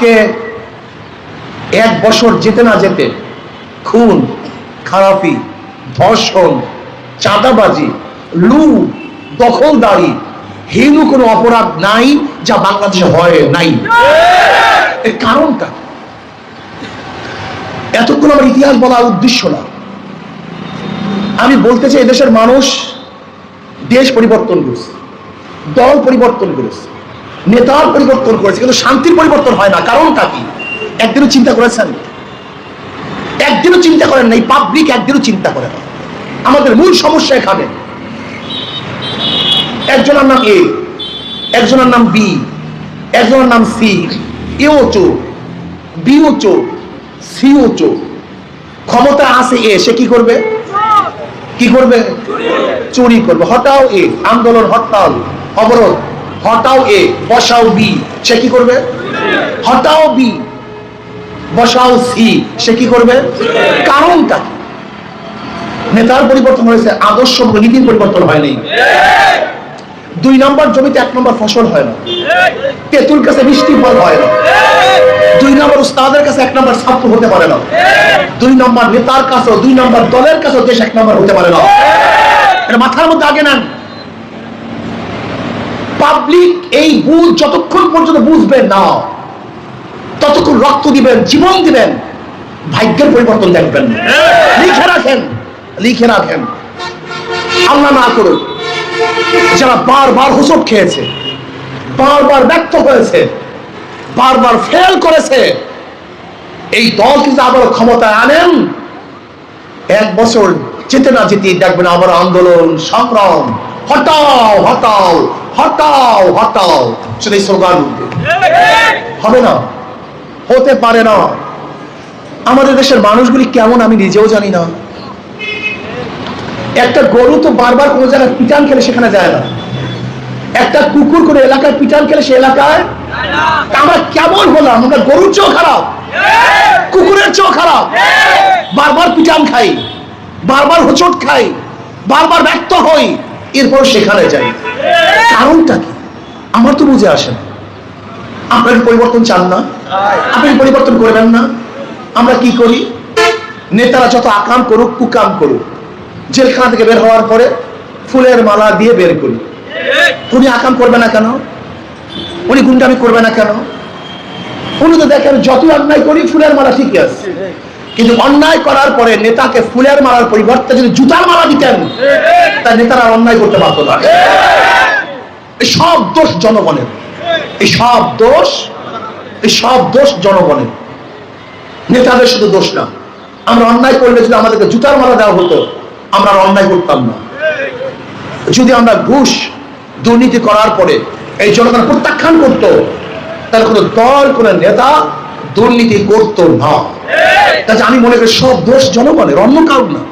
তাকে এক বছর যেতে না যেতে খুন, খারাপি, ধর্ষণ, চাঁদাবাজি লু দখলদারি, হিন্দু কোনো অপরাধ নাই যা বাংলাদেশে হয় নাই। এর কারণটা এতক্ষণ আমার ইতিহাস বলার উদ্দেশ্য না। আমি বলতে চাই এদেশের মানুষ দেশ পরিবর্তন করেছে, দল পরিবর্তন করেছে। নেতার পরিবর্তন করেছে, কিন্তু শান্তির পরিবর্তন হয় না। কারণটা কি? একদিনও চিন্তা করেছেন? একদিনও চিন্তা করেন না এই পাবলিক একদিনও চিন্তা করে না। আমাদের মূল সমস্যা এখানে। একজনের নাম এ, একজনের নাম বি, একজনের নাম সি, এও চোর বিও চোর সিও চোর ক্ষমতা আছে এ, সে কি করবে? কি করবে? চুরি করবে। হটাও এ, আন্দোলন হরতাল, অবরোধ। হটাও এ, বসাও বি। সে কি করবে? হটাও বি, বসাও সি। সে কি করবে? কারণটা কি? নেতার পরিবর্তন হয়েছে, আদর্শ নীতির পরিবর্তন হয়নি দুই নম্বর জমিতে এক নম্বর ফসল হয় না। তেঁতুল কাছে মিষ্টি ফল হয় না। দুই নম্বর উস্তাদের কাছে এক নম্বর ছাত্র হতে পারে না। দুই নম্বর নেতার কাছেও, দুই নম্বর দলের কাছেও দেশ এক নম্বর হতে পারে না। এটা মাথার মধ্যে আগে নেন। পাবলিক এই বুঝ, যতক্ষণ পর্যন্ত বুঝবেন না, ততক্ষণ রক্ত দিবেন, জীবন দিবেন, ভাগ্যের পরিবর্তন দেখবেন। লিখে রাখেন লিখে রাখেন আল্লাহ না করুন যারা বারবার হোসট খেয়েছে, বারবার ব্যক্ত হয়েছে, বারবার ফেল করেছে, এই দল কিন্তু আবার ক্ষমতায় আনেন এক বছর যেতে না যেতে দেখবেন আবার আন্দোলন সংগ্রাম। হটাও হটাও হটাও হটাও। শুধু এই স্লোগান উঠবে। হবে না। হতে পারে না। আমাদের দেশের মানুষগুলি কেমন আমি নিজেও জানি না। একটা গরু তো বারবার কোনো জায়গায় পিটান খেলে সেখানে যায় না। একটা কুকুর করে এলাকায় পিটান খেলে সে এলাকায় আমরা কেমন হলাম? আমরা গরুর চেয়েও খারাপ। কুকুরের চেয়েও খারাপ। পিটান খাই, বারবার হোঁচট খাই, বারবার ব্যক্ত হই, এরপর সেখানে যাই। কারণটা কি? আমার তো বুঝে আসে না। আপনার পরিবর্তন চান না? আপনি পরিবর্তন করবেন না? আমরা কি করি? নেতারা যত আকাম করুক, কুকাম করুক, জেলখানা থেকে বের হওয়ার পরে ফুলের মালা দিয়ে বের করি। উনি আকাম করবে না কেন? উনি গুন্ডামি করবে না কেন? উনি তো দেখেন যত অন্যায় করি, ফুলের মালা ঠিকই আছে। কিন্তু অন্যায় করার পরে নেতাকে ফুলের মালার পরিবর্তে যদি জুতার মালা দিতেন, তা নেতারা অন্যায় করতে পারতো না। সব দোষ জনগণের। এই সব দোষ এই সব দোষ জনগণের। নেতাদের শুধু দোষ না, আমরা অন্যায় করলে যদি আমাদেরকে জুতার মালা দেওয়া হতো, আমরা অন্যায় করতাম না। যদি আমরা ঘুষ দুর্নীতি করার পরে এই জনগণ প্রত্যাখ্যান করত, তাহলে কোনো দল, কোনো নেতা দুর্নীতি করতো না। কাজে আমি মনে করি সব দোষ জনগণের অন্য কারণ না।